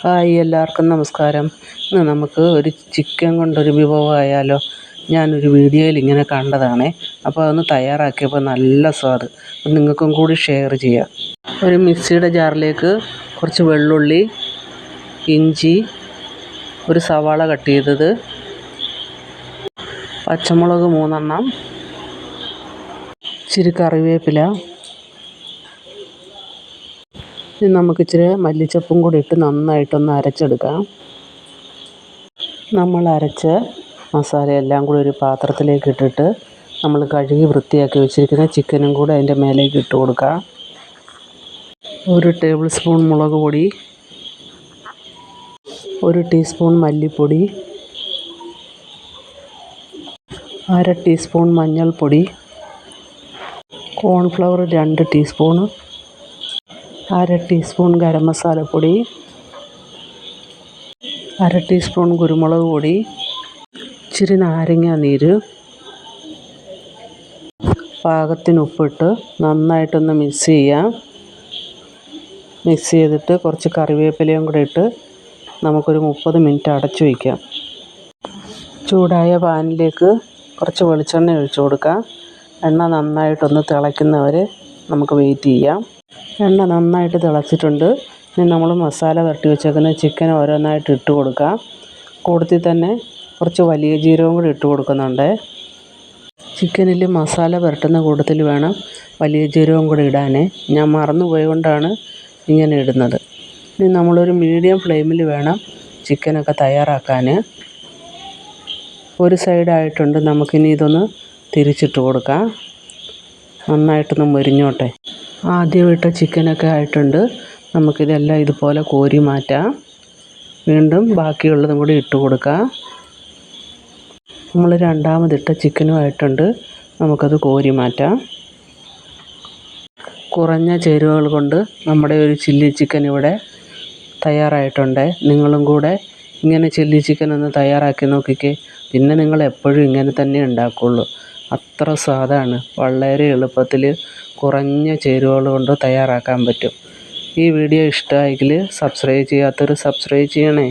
Hi എല്ലാവർക്കും നമസ്കാരം. ഇന്ന് നമുക്ക് ഒരു ചിക്കൻ കൊണ്ടൊരു വിഭവമായാലോ ഞാനൊരു വീഡിയോയിൽ ഇങ്ങനെ കണ്ടതാണേ. അപ്പോൾ അതൊന്ന് തയ്യാറാക്കിയപ്പോൾ നല്ല സ്വാദ്. നിങ്ങൾക്കും കൂടി ഷെയർ ചെയ്യാം. ഒരു മിക്സിയുടെ ജാറിലേക്ക് കുറച്ച് വെള്ളുള്ളി ഇഞ്ചി ഒരു സവാള കട്ട് ചെയ്തത് പച്ചമുളക് മൂന്നെണ്ണം ഇച്ചിരി കറിവേപ്പില ഇനി നമുക്ക് ഇച്ചിരി മല്ലിച്ചപ്പും കൂടി ഇട്ട് നന്നായിട്ടൊന്ന് അരച്ചെടുക്കാം. നമ്മൾ അരച്ച് മസാലയെല്ലാം കൂടി ഒരു പാത്രത്തിലേക്ക് ഇട്ടിട്ട് നമ്മൾ കഴുകി വൃത്തിയാക്കി വെച്ചിരിക്കുന്ന ചിക്കനും കൂടെ അതിന്റെ മേലേക്ക് ഇട്ട് കൊടുക്കാം. ഒരു ടേബിൾ സ്പൂൺ മുളക് പൊടി ഒരു ടീസ്പൂൺ മല്ലിപ്പൊടി അര ടീസ്പൂൺ മഞ്ഞൾപ്പൊടി കോൺഫ്ലവർ രണ്ട് ടീസ്പൂണ് അര ടീസ്പൂൺ ഗരം മസാലപ്പൊടി അര ടീസ്പൂൺ കുരുമുളക് പൊടി ഇച്ചിരി നാരങ്ങ നീര് പാകത്തിന് ഉപ്പിട്ട് നന്നായിട്ടൊന്ന് മിക്സ് ചെയ്യാം. മിക്സ് ചെയ്തിട്ട് കുറച്ച് കറിവേപ്പിലയും കൂടെ ഇട്ട് നമുക്കൊരു മുപ്പത് മിനിറ്റ് അടച്ചു വയ്ക്കാം. ചൂടായ പാനിലേക്ക് കുറച്ച് വെളിച്ചെണ്ണ ഒഴിച്ചു കൊടുക്കാം. എണ്ണ നന്നായിട്ടൊന്ന് തിളയ്ക്കുന്നവരെ നമുക്ക് വെയിറ്റ് ചെയ്യാം. എണ്ണ നന്നായിട്ട് തിളച്ചിട്ടുണ്ട്. ഇനി നമ്മൾ മസാല വരട്ടി വെച്ചേക്കുന്ന ചിക്കൻ ഓരോന്നായിട്ട് ഇട്ട് കൊടുക്കാം. കൂടുതൽ തന്നെ കുറച്ച് വലിയ ജീരകവും കൂടി ഇട്ട് കൊടുക്കുന്നുണ്ട്. ചിക്കനിൽ മസാല പുരട്ടുന്ന കൂട്ടത്തിൽ വേണം വലിയ ജീരകവും കൂടി ഇടാൻ ഞാൻ മറന്നു പോയതുകൊണ്ടാണ് ഇങ്ങനെ ഇടുന്നത്. ഇനി നമ്മളൊരു മീഡിയം ഫ്ലെയിമിൽ വേണം ചിക്കനൊക്കെ തയ്യാറാക്കാൻ ഒരു സൈഡായിട്ടുണ്ട് നമുക്കിനി ഇതൊന്ന് തിരിച്ചിട്ട് കൊടുക്കാം. നന്നായിട്ടൊന്ന് മുരിഞ്ഞോട്ടെ. ആദ്യം ഇട്ട ചിക്കനൊക്കെ ആയിട്ടുണ്ട്. നമുക്കിതെല്ലാം ഇതുപോലെ കോരി മാറ്റാം. വീണ്ടും ബാക്കിയുള്ളതും കൂടി ഇട്ട് കൊടുക്കാം. നമ്മൾ രണ്ടാമതിട്ട ചിക്കനും ആയിട്ടുണ്ട്. നമുക്കത് കോരി മാറ്റാം. കുറഞ്ഞ ചേരുവകൾ കൊണ്ട് നമ്മുടെ ഒരു ചില്ലി ചിക്കൻ ഇവിടെ തയ്യാറായിട്ടുണ്ട്. നിങ്ങളും കൂടെ ഇങ്ങനെ ചില്ലി ചിക്കൻ ഒന്ന് തയ്യാറാക്കി നോക്കിക്കേ. പിന്നെ നിങ്ങൾ എപ്പോഴും ഇങ്ങനെ തന്നെ ഉണ്ടാക്കുകയുള്ളൂ അത്ര സ്വാദാണ് വളരെ എളുപ്പത്തിൽ കുറഞ്ഞ ചേരുവകൾ കൊണ്ട് തയ്യാറാക്കാൻ പറ്റും. ഈ വീഡിയോ ഇഷ്ടമായെങ്കിൽ സബ്സ്ക്രൈബ് ചെയ്യാത്തവർ സബ്സ്ക്രൈബ് ചെയ്യണേ.